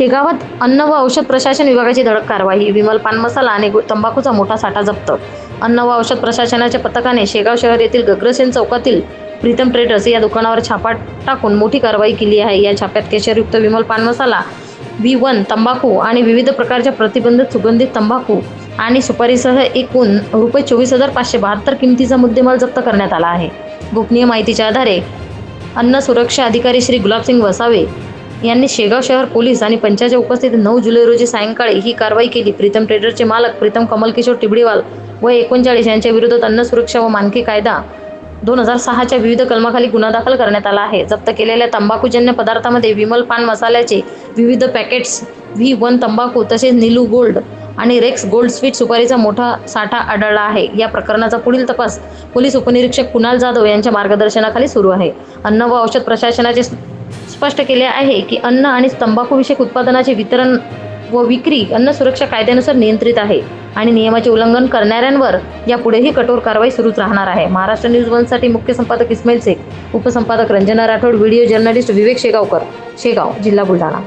शेगावात अन्न व औषध प्रशासन विभागाची धडक कारवाई विमल पान मसाला आणि गु- तंबाखूचा मोठा साठा जप्त. अन्न व औषध प्रशासनाच्या पथकाने शेगाव शहर येथील गग्रसेन चौकातील प्रीतम ट्रेडर्स या दुकानावर छापा टाकून मोठी कारवाई केली आहे. या छाप्यात केशरयुक्त विमल पान मसाला व्ही वन तंबाखू आणि विविध प्रकारच्या प्रतिबंधित सुगंधित तंबाखू आणि सुपारीसह एकूण रुपये चोवीस हजार पाचशे बहात्तर किमतीचा मुद्देमाल जप्त करण्यात आला आहे. गोपनीय माहितीच्या आधारे अन्न सुरक्षा अधिकारी श्री गुलाबसिंग वसावे यांनी शेगाव शहर पोलीस आणि पंचाच्या उपस्थित नऊ जुलै रोजी सायंकाळी ही कारवाई केली. प्रीतम ट्रेडरचे मालक प्रीतम कमलकिशोर टिबडीवाल व एकोणचाळीस यांच्या विरोधात अन्न सुरक्षा व मानके कायदा दोन हजार सहाच्या विविध कलमाखाली गुन्हा दाखल करण्यात आला आहे. जप्त केलेल्या तंबाखूजन्य पदार्थामध्ये विमल पान मसाल्याचे विविध पॅकेट्स व्ही वन तंबाखू तसेच निलू गोल्ड आणि रेक्स गोल्ड स्वीट सुपारीचा मोठा साठा आढळला आहे. या प्रकरणाचा पुढील तपास पोलीस उपनिरीक्षक कुणाल जाधव यांच्या मार्गदर्शनाखाली सुरू आहे. अन्न व औषध प्रशासनाचे स्पष्ट केले आहे की अन्न आणि तंबाखूविषयक उत्पादनाचे वितरण व विक्री अन्न सुरक्षा कायद्यानुसार नियंत्रित आहे आणि नियमाचे उल्लंघन करणाऱ्यांवर यापुढेही कठोर कारवाई सुरूच राहणार आहे. महाराष्ट्र न्यूज वनसाठी मुख्य संपादक इस्माईल शेख उपसंपादक रंजना राठोड व्हिडिओ जर्नलिस्ट विवेक शेगावकर शेगाव जिल्हा बुलढाणा.